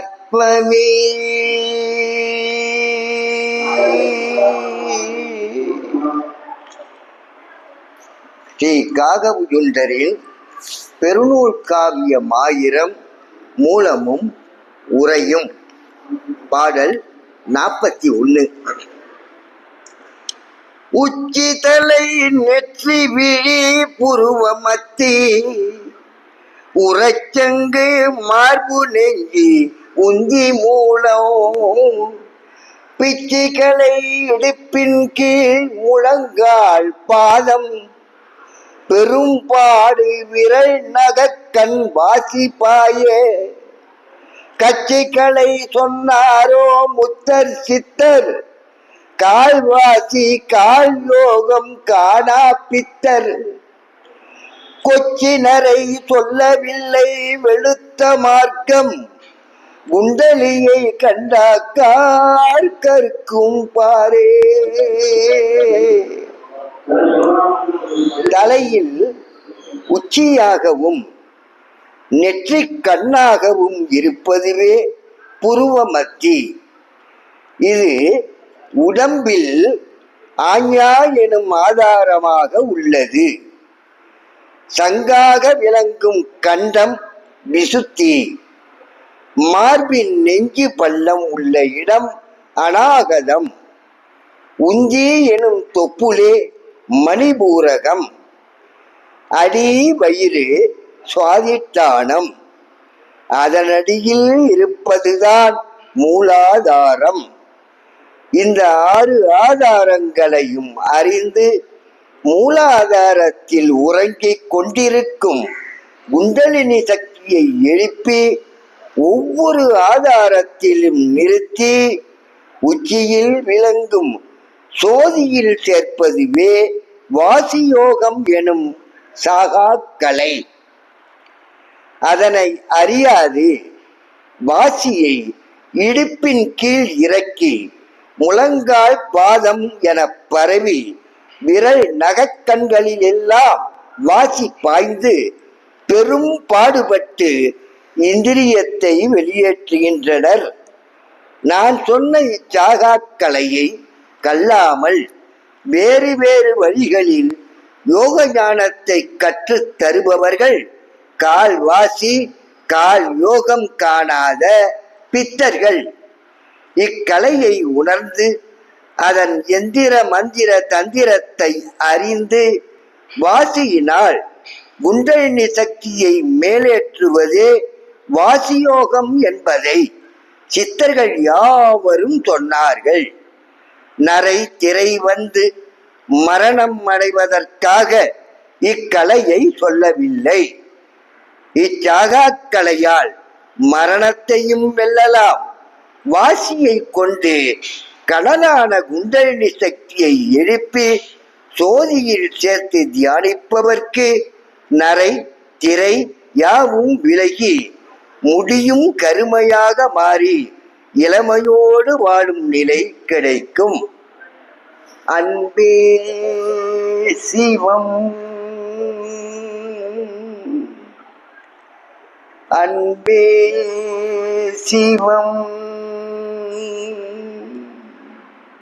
கற்பமே. ஸ்ரீ காகபுஜுண்டரின் பெருநூல் காவியம் ஆயிரம் மூலமும் உரையும் பாடல் நாற்பத்தி ஒன்று உச்சி தலை நெற்றி விழி புருவமத்தி. உரச்சங்கு மார்பு நெஞ்சி உந்தி மூலம் பிச்சிகளை இடுப்பின் கீழ் முழங்கால் பாதம். பெரும்பாடு விரல் நகக்கண் வாசிப்பாயே கச்சிகளை சொன்னாரோ முத்தர் சித்தர்? கால்வாசி கால் யோகம் காணா பித்தர். கொச்சினரை சொல்லவில்லை வெளுத்த மார்க்கம். குண்டலியை கண்டாக்கார் கற்கும் பாரே தலையில் உச்சியாகவும் நெற்றிக் கண்ணாகவும் இருப்பதுவே புருவ மத்தி இது உடம்பில் ஆஞ்ஞா எனும் ஆதாரமாக உள்ளது. சங்காக விளங்கும் கண்டம் விசுத்தி. மார்பின் நெஞ்சு பள்ளம் உள்ள இடம் அநாகதம். உஞ்சி எனும் தொப்புளே மணிபூரகம். அடி வயிறு சுவாதித்தானம் அதனடியில் இருப்பதுதான் மூலாதாரம். இந்த ஆறு ஆதாரங்களையும் அறிந்து மூலாதாரத்தில் உறங்கிக் கொண்டிருக்கும் குண்டலினி சக்தியை எழுப்பி ஒவ்வொரு ஆதாரத்திலும் நிறுத்தி உச்சியில் விளங்கும் சோதியில் சேர்ப்பதுவே வாசியோகம் எனும் சாகாக்கலை. அதனை அறியாது வாசியை இடுப்பின் கீழ் இறக்கி முழங்கால் பாதம் என பரவி விரல் நகக்கண்களில் எல்லாம் வாசி பாய்ந்து பெரும் பாடுபட்டு இந்திரியத்தை வெளியேற்றுகின்றனர். நான் சொன்ன இச்சாகா கலையை கல்லாமல் வேறு வேறு வழிகளில் யோக ஞானத்தை கற்றுத் தருபவர்கள் கால் வாசி கால் யோகம் காணாத பித்தர்கள். இக்கலையை உணர்ந்து அதன் எந்திர மந்திர தந்திரத்தை அறிந்து வாசியினால் குண்டலினி சக்தியை மேலேற்றுவதே வாசியோகம் என்பதை சித்தர்கள் யாவரும் சொன்னார்கள். நரை திரை வந்து மரணம் அடைவதற்காக இக்கலையை சொல்லவில்லை. இச்சாகாக்கலையால் மரணத்தையும் வெல்லலாம். வாசியை கொண்டு கடலான குண்டலினி சக்தியை எழுப்பி சோதியில் சேர்த்து தியானிப்பவர்க்கு நரை திரை யாவும் விலகி முடியும் கருமையாக மாறி இளமையோடு வாழும் நிலை கிடைக்கும். அன்பே சிவம். அன்பே சிவம்.